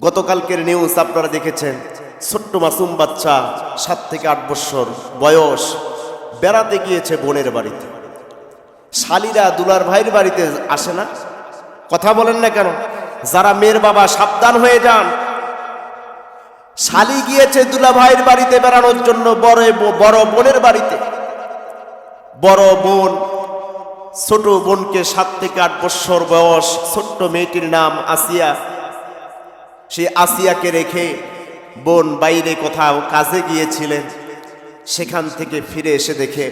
গতকালকের নিউজ আপনারা দেখেছেন, ছোট্ট মাসুম বাচ্চা, সাত থেকে আট বছর বয়স, বেড়াতে গিয়েছে বোনের বাড়িতে। শালিরা দুলার ভাইয়ের বাড়িতে আসে না। কথা বলেন না কেন? যারা মেয়ের বাবা, সাবধান হয়ে যান। শালি গিয়েছে দুলা ভাইয়ের বাড়িতে বেড়ানোর জন্য বড় বড় বোনের বাড়িতে। বড় বোন, ছোট বোনকে সাত থেকে আট বছর বয়স, ছোট্ট মেয়েটির নাম আসিয়া সে আসিয়াকে রেখে বোন বাইরে কোথাও কাজে গিয়েছিলেন। সেখান থেকে ফিরে এসে দেখে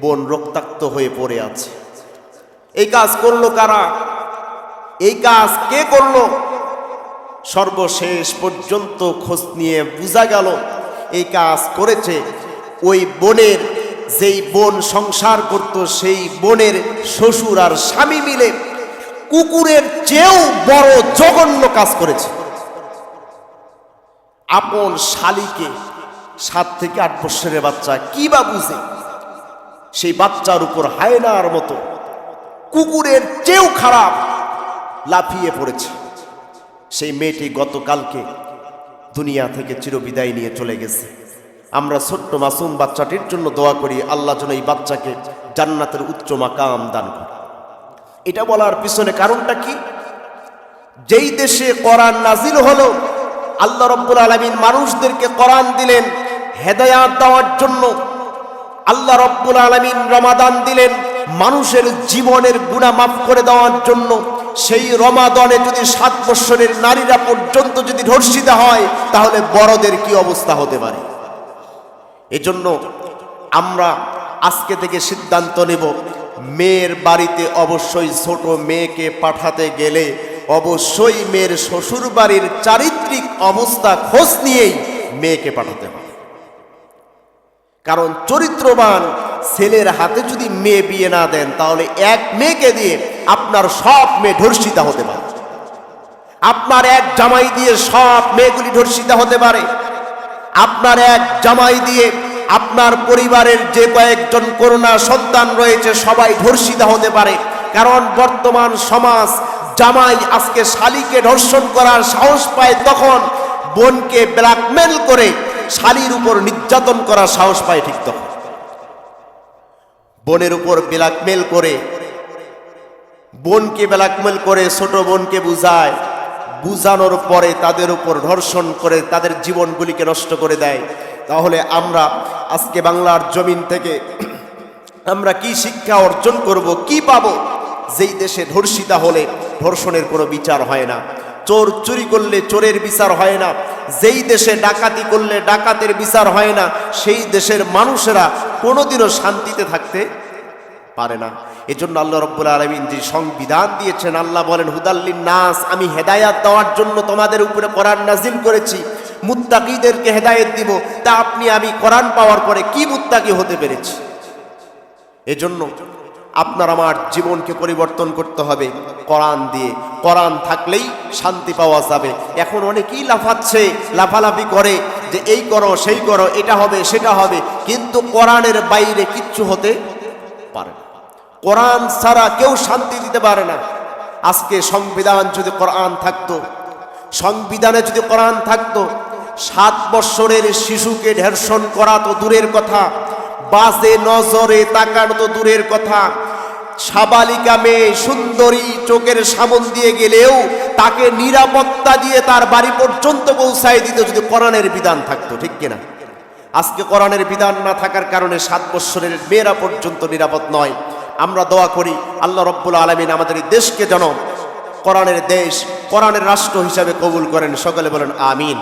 বোন রক্তাক্ত হয়ে পড়ে আছে। এই কাজ করল কারা? এই কাজ কে করল? সর্বশেষ পর্যন্ত খোঁজ নিয়ে বোঝা গেল, এই কাজ করেছে ওই বোনের, যেই বোন সংসার করত, সেই বোনের শ্বশুর আর স্বামী মিলে কুকুরের চেয়েও বড় জঘন্য কাজ করেছে। আপন শালিকে সাত থেকে আট বছরের বাচ্চা কি বা বুঝে? সেই বাচ্চার উপর হায়নার মতো কুকুরের চেয়েও খারাপ লাফিয়ে পড়েছে। সেই মেয়েটি গতকালকে দুনিয়া থেকে চিরবিদায় নিয়ে চলে গেছে। আমরা ছোট্ট মাসুম বাচ্চাটির জন্য দোয়া করি, আল্লাহ যেন এই বাচ্চাকে জান্নাতের উচ্চ মাকাম দান করে এটা বলার পিছনে কারণটা কি? যেই দেশে করার নাজিল হলো আল্লাহ রব্বুল আলমিন মানুষদেরকে কোরআন দিলেন, হেদায়াত দেওয়ার জন্য। আল্লাহ রব্বুল আলমিন রমাদান দিলেন, মানুষের জীবনের গুণা মাফ করে দেওয়ার জন্য। সেই রমাদনে যদি সাত বৎসরের নারীরা পর্যন্ত যদি ধর্ষিত হয়, তাহলে বড়দের কি অবস্থা হতে পারে? এজন্য আমরা আজকে থেকে সিদ্ধান্ত নেব, মেয়ের বাড়িতে অবশ্যই ছোট মেয়েকে পাঠাতে গেলে অবশ্যই মেয়ের শ্বশুর বাড়ির চারিত্রিক অবস্থা খোঁজ নিয়েই মেয়েকে পাঠাতে হবে। কারণ চরিত্রবান ছেলের হাতে যদি মেয়ে বিয়ে না দেন, তাহলে এক মেয়েকে দিয়ে আপনার সব মেয়ে ধর্ষিতা হতে পারে। আপনার এক জামাই দিয়ে সব মেয়েগুলি ধর্ষিতা হতে পারে। আপনার এক জামাই দিয়ে আপনার পরিবারের যে কয়েকজন করোনা সন্তান রয়েছে, সবাই ধর্ষিতা হতে পারে। কারণ বর্তমান সমাজ জামাই আজকে শালিকে ধর্ষণ করার সাহস পায় তখন বোনকে ব্ল্যাকমেল করে শালির উপর নির্যাতন করার সাহস পায় ঠিক তখন। বোনের উপর ব্ল্যাকমেল করে বোনকে ব্ল্যাকমেল করে ছোট বোনকে বুঝায়, বুঝানোর পরে তাদের উপর ধর্ষণ করে তাদের জীবনগুলিকে নষ্ট করে দেয়। তাহলে আমরা আজকে বাংলার জমিন থেকে আমরা কি শিক্ষা অর্জন করব, কি পাবো? যেই দেশে ধর্ষিতা হলে ধর্ষণের কোনো বিচার হয় না। চোর চুরি করলে চোরের বিচার হয় না। যেই দেশে ডাকাতি করলে ডাকাতের বিচার হয় না, সেই দেশের মানুষেরা কোনোদিনও শান্তিতে থাকতে পারে না। এজন্য আল্লাহ রব্বুল আলমিন যে সংবিধান দিয়েছেন, আল্লাহ বলেন, হুদাল্লিন নাস, আমি হেদায়াত দেওয়ার জন্য তোমাদের উপরে কোরআন নাজিল করেছি। মুত্তাকিদেরকে হেদায়েত দিব। তা আপনি, আমি কোরআন পাওয়ার পরে কি মুত্তাকি হতে পেরেছি? এজন্য আপনার আমার জীবনকে পরিবর্তন করতে হবে। কোরআন দিয়ে। কোরআন থাকলেই শান্তি পাওয়া যাবে। এখন অনেকেই লাফাচ্ছে, লাফালাফি করে যে এই করো, সেই করো, এটা হবে, সেটা হবে। কিন্তু কোরআনের বাইরে কিচ্ছু হতে পারে না। কোরআন ছাড়া কেউ শান্তি দিতে পারে না। আজকে সংবিধান যদি কোরআন থাকতো, সংবিধানে যদি কোরআন থাকতো, সাত বৎসরের শিশুকে ধর্ষণ করা তো দূরের কথা। বাজে নজরে তাকানো তো দূরের কথা। সাবালিকা মেয়ে সুন্দরী চোখের সামন দিয়ে গেলেও তাকে নিরাপত্তা দিয়ে তার বাড়ি পর্যন্ত পৌঁছায় দিত যদি কোরআনের বিধান থাকতো, ঠিক কিনা? আজকে কোরআনের বিধান না থাকার কারণে সাত বৎসরের মেয়েরা পর্যন্ত নিরাপদ নয়। আমরা দোয়া করি, আল্লাহ রব্বুল আলমিন আমাদের এই দেশকে যেন কোরআনের দেশ, কোরআনের রাষ্ট্র হিসাবে কবুল করেন। সকলে বলেন, আমিন।